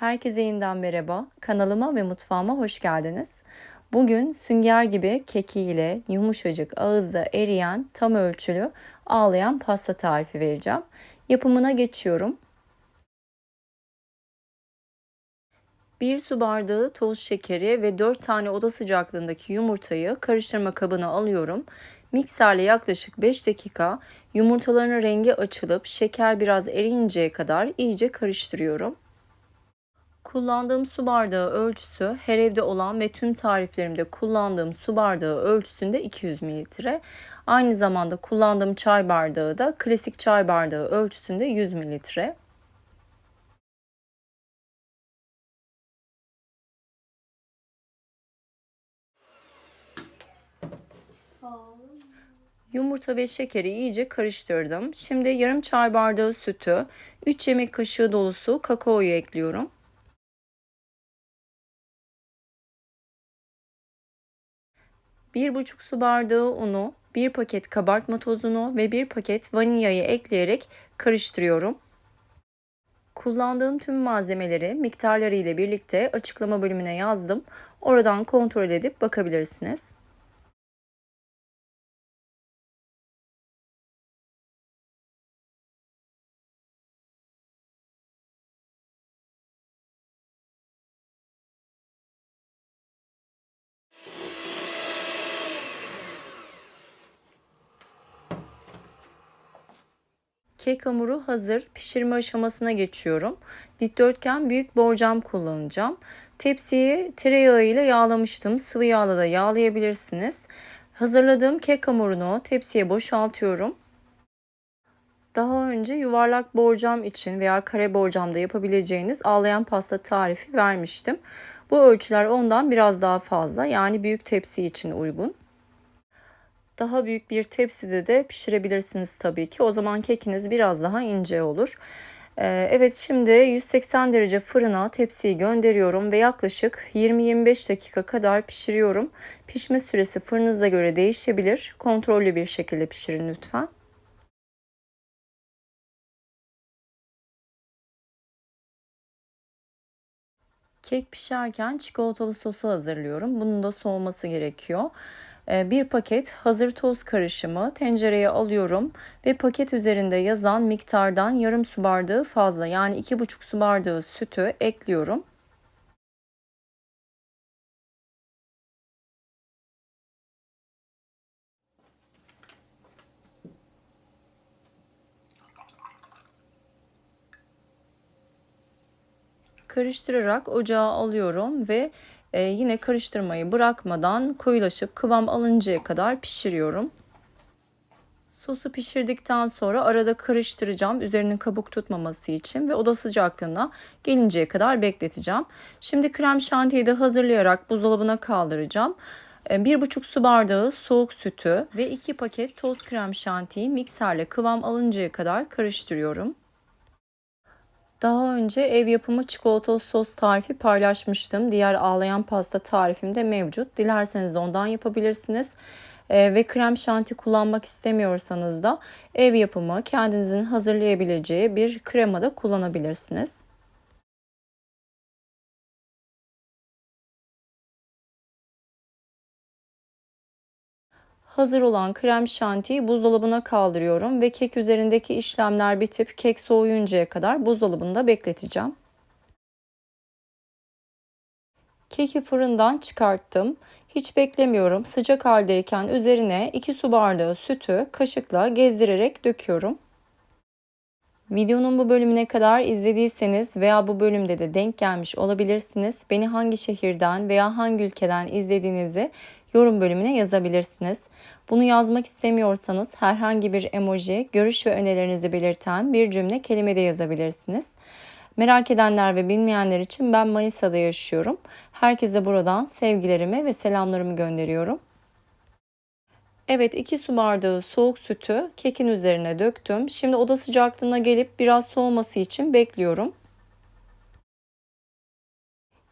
Herkese yeniden merhaba. Kanalıma ve mutfağıma hoş geldiniz. Bugün sünger gibi kekiyle yumuşacık ağızda eriyen tam ölçülü ağlayan pasta tarifi vereceğim. Yapımına geçiyorum. 1 su bardağı toz şekeri ve 4 tane oda sıcaklığındaki yumurtayı karıştırma kabına alıyorum. Mikserle yaklaşık 5 dakika yumurtaların rengi açılıp şeker biraz eriyinceye kadar iyice karıştırıyorum. Kullandığım su bardağı ölçüsü her evde olan ve tüm tariflerimde kullandığım su bardağı ölçüsünde 200 mililitre. Aynı zamanda kullandığım çay bardağı da klasik çay bardağı ölçüsünde 100 mililitre. Yumurta ve şekeri iyice karıştırdım. Şimdi yarım çay bardağı sütü, 3 yemek kaşığı dolusu kakaoyu ekliyorum. 1,5 su bardağı unu, 1 paket kabartma tozunu ve 1 paket vanilyayı ekleyerek karıştırıyorum. Kullandığım tüm malzemeleri miktarları ile birlikte açıklama bölümüne yazdım. Oradan kontrol edip bakabilirsiniz. Kek hamuru hazır. Pişirme aşamasına geçiyorum. Dikdörtgen büyük borcam kullanacağım. Tepsiyi tereyağı ile yağlamıştım. Sıvı yağla da yağlayabilirsiniz. Hazırladığım kek hamurunu tepsiye boşaltıyorum. Daha önce yuvarlak borcam için veya kare borcamda yapabileceğiniz ağlayan pasta tarifi vermiştim. Bu ölçüler ondan biraz daha fazla yani büyük tepsi için uygun. Daha büyük bir tepside de pişirebilirsiniz tabii ki. O zaman kekiniz biraz daha ince olur. Ee, evet şimdi 180 derece fırına tepsiyi gönderiyorum ve yaklaşık 20-25 dakika kadar pişiriyorum. Pişme süresi fırınıza göre değişebilir. Kontrollü bir şekilde pişirin lütfen. Kek pişerken çikolatalı sosu hazırlıyorum. Bunun da soğuması gerekiyor. Ee, bir paket hazır toz karışımı tencereye alıyorum ve paket üzerinde yazan miktardan yarım su bardağı fazla yani iki buçuk su bardağı sütü ekliyorum. Karıştırarak ocağa alıyorum ve e, yine karıştırmayı bırakmadan koyulaşıp kıvam alıncaya kadar pişiriyorum. Sosu pişirdikten sonra arada karıştıracağım üzerinin kabuk tutmaması için ve oda sıcaklığına gelinceye kadar bekleteceğim. Şimdi krem şantiyi de hazırlayarak buzdolabına kaldıracağım. 1,5 e, su bardağı soğuk sütü ve 2 paket toz krem şantiyi mikserle kıvam alıncaya kadar karıştırıyorum. Daha önce ev yapımı çikolatalı sos tarifi paylaşmıştım. Diğer ağlayan pasta tarifim de mevcut. Dilerseniz de ondan yapabilirsiniz. Ee, ve krem şanti kullanmak istemiyorsanız da ev yapımı kendinizin hazırlayabileceği bir krema da kullanabilirsiniz. Hazır olan krem şantiyi buzdolabına kaldırıyorum ve kek üzerindeki işlemler bitip kek soğuyuncaya kadar buzdolabında bekleteceğim. Keki fırından çıkarttım. Hiç beklemiyorum. Sıcak haldeyken üzerine 2 su bardağı sütü kaşıkla gezdirerek döküyorum. Videonun bu bölümüne kadar izlediyseniz veya bu bölümde de denk gelmiş olabilirsiniz. Beni hangi şehirden veya hangi ülkeden izlediğinizi yorum bölümüne yazabilirsiniz. Bunu yazmak istemiyorsanız herhangi bir emoji, görüş ve önerilerinizi belirten bir cümle kelime de yazabilirsiniz. Merak edenler ve bilmeyenler için ben Manisa'da yaşıyorum. Herkese buradan sevgilerimi ve selamlarımı gönderiyorum. Evet 2 su bardağı soğuk sütü kekin üzerine döktüm. Şimdi oda sıcaklığına gelip biraz soğuması için bekliyorum.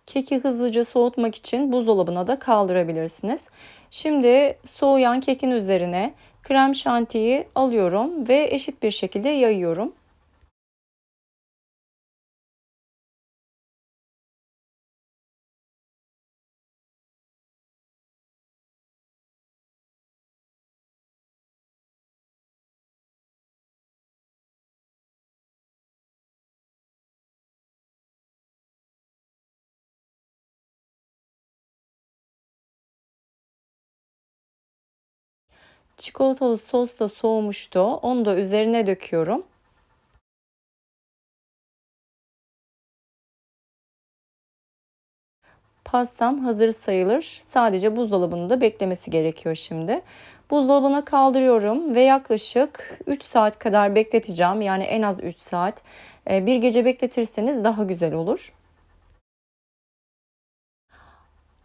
Keki hızlıca soğutmak için buzdolabına da kaldırabilirsiniz. Şimdi soğuyan kekin üzerine krem şantiyi alıyorum ve eşit bir şekilde yayıyorum. Çikolatalı sos da soğumuştu. Onu da üzerine döküyorum. Pastam hazır sayılır. Sadece buzdolabında beklemesi gerekiyor şimdi. Buzdolabına kaldırıyorum ve yaklaşık 3 saat kadar bekleteceğim. Yani en az 3 saat. Ee, bir gece bekletirseniz daha güzel olur.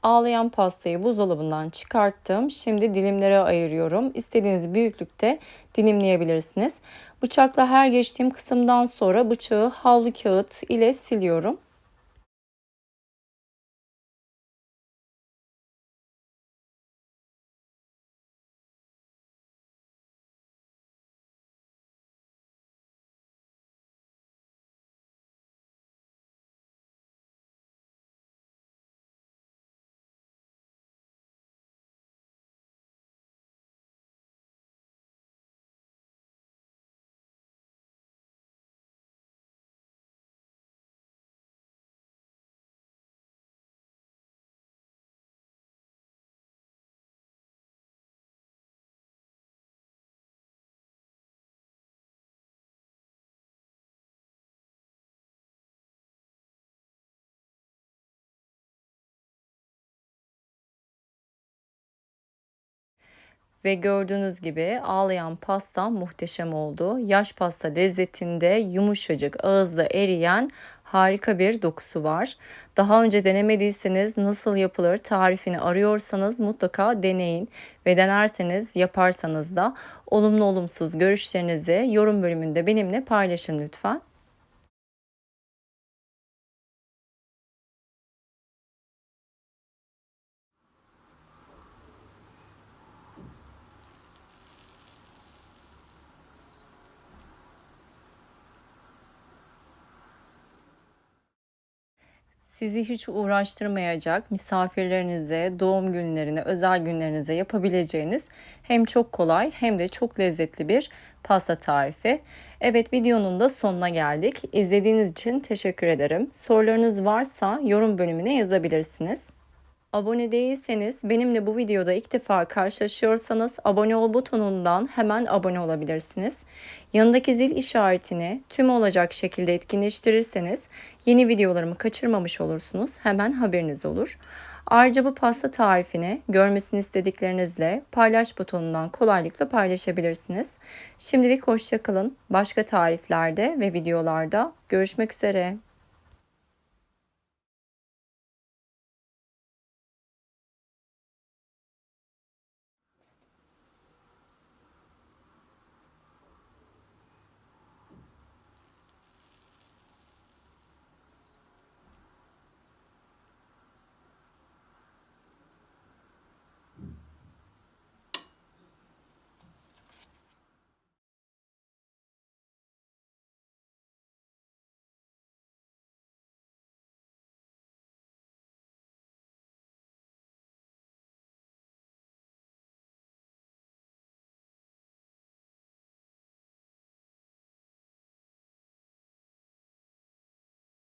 Ağlayan pastayı buzdolabından çıkarttım. Şimdi dilimlere ayırıyorum. İstediğiniz büyüklükte dilimleyebilirsiniz. Bıçakla her geçtiğim kısımdan sonra bıçağı havlu kağıt ile siliyorum. Ve gördüğünüz gibi ağlayan pasta muhteşem oldu. Yaş pasta lezzetinde yumuşacık ağızda eriyen harika bir dokusu var. Daha önce denemediyseniz nasıl yapılır tarifini arıyorsanız mutlaka deneyin ve denerseniz yaparsanız da olumlu olumsuz görüşlerinizi yorum bölümünde benimle paylaşın lütfen. Sizi hiç uğraştırmayacak misafirlerinize, doğum günlerine, özel günlerinize yapabileceğiniz hem çok kolay hem de çok lezzetli bir pasta tarifi. Evet videonun da sonuna geldik. İzlediğiniz için teşekkür ederim. Sorularınız varsa yorum bölümüne yazabilirsiniz. Abone değilseniz benimle bu videoda ilk defa karşılaşıyorsanız abone ol butonundan hemen abone olabilirsiniz. Yanındaki zil işaretini tüm olacak şekilde etkinleştirirseniz yeni videolarımı kaçırmamış olursunuz. Hemen haberiniz olur. Ayrıca bu pasta tarifini görmesini istediklerinizle paylaş butonundan kolaylıkla paylaşabilirsiniz. Şimdilik hoşçakalın. Başka tariflerde ve videolarda görüşmek üzere.